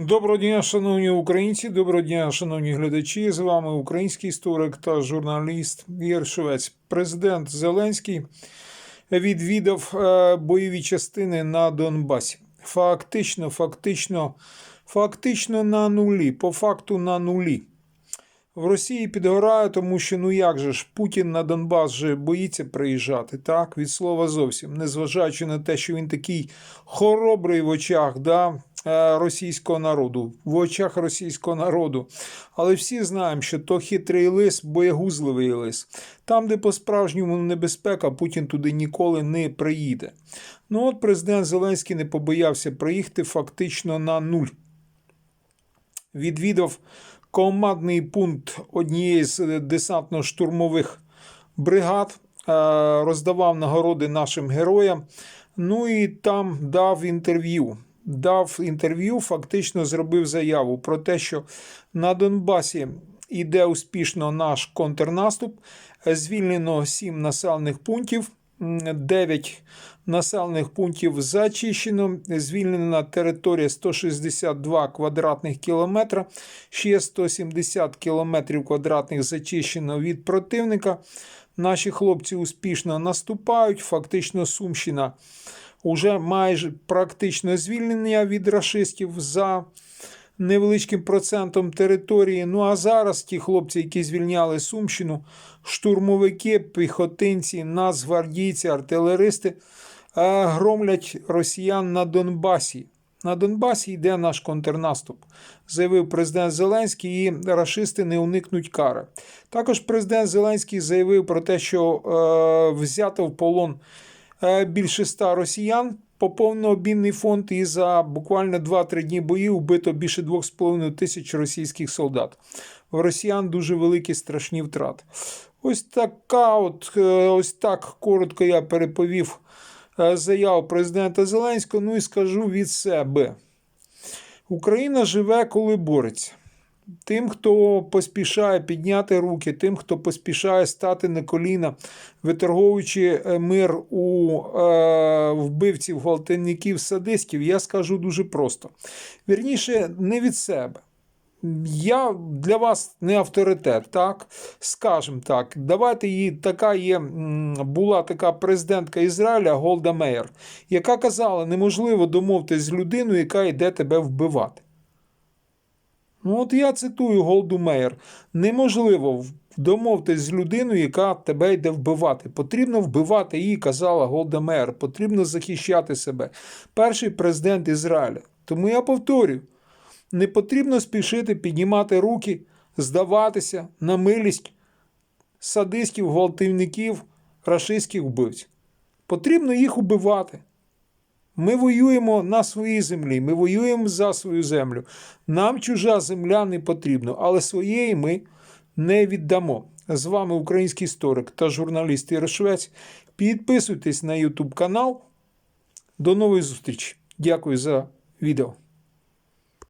Доброго дня, шановні українці, доброго дня, шановні глядачі. З вами український історик та журналіст Швець. Президент Зеленський відвідав е, бойові частини на Донбасі. Фактично, фактично, фактично на нулі, по факту на нулі. В Росії підгорає, тому що ну як же ж Путін на Донбас же боїться приїжджати, так? Від слова зовсім, незважаючи на те, що він такий хоробрий в очах да, російського народу, в очах російського народу. Але всі знаємо, що то хитрий лис, боягузливий лис. Там, де по-справжньому небезпека, Путін туди ніколи не приїде. Ну от президент Зеленський не побоявся приїхати фактично на нуль. Відвідав командний пункт однієї з десантно-штурмових бригад, е, роздавав нагороди нашим героям. Ну і там дав інтерв'ю. Дав інтерв'ю, фактично зробив заяву про те, що на Донбасі йде успішно наш контрнаступ. Звільнено 7 населених пунктів. 9 населених пунктів зачищено, звільнена територія 162 квадратних кілометра, ще 170 кілометрів квадратних зачищено від противника. Наші хлопці успішно наступають. Фактично, Сумщина вже майже практично звільнення від рашистів за невеличким процентом території. Ну а зараз ті хлопці, які звільняли Сумщину, штурмовики, піхотинці, нацгвардійці, артилеристи е, громлять росіян на Донбасі. На Донбасі йде наш контрнаступ, заявив президент Зеленський, і рашисти не уникнуть кари. Також президент Зеленський заявив про те, що е, взято в полон більше ста росіян, поповнено обмінний фонд, і за буквально 2-3 дні боїв вбито більше 2,5 тисяч російських солдат. В росіян дуже великі страшні втрати. Ось така, от, е, ось так коротко я переповів е, заяву президента Зеленського. Ну і скажу від себе. Україна живе, коли бореться. Тим, хто поспішає підняти руки, тим, хто поспішає стати на коліна, виторговуючи е, мир у е, вбивців, гвалтівників, садистів, я скажу дуже просто. Вірніше, не від себе. Я для вас не авторитет, так? Скажем так, давайте її така є, була така президентка Ізраїля Голда Меєр, яка казала, неможливо домовитись з людиною, яка йде тебе вбивати. Ну, от я цитую Голду Меєр. Неможливо домовитись з людиною, яка тебе йде вбивати. Потрібно вбивати її, казала Голда Меєр. Потрібно захищати себе. Перший президент Ізраїля. Тому я повторюю: не потрібно спішити піднімати руки, здаватися на милість садистів, гвалтівників, рашистських вбивців. Потрібно їх убивати. Ми воюємо на своїй землі, ми воюємо за свою землю. Нам чужа земля не потрібна, але своєї ми не віддамо. З вами український історик та журналіст Ігор Швець. Підписуйтесь на YouTube канал. До нової зустрічі. Дякую за відео.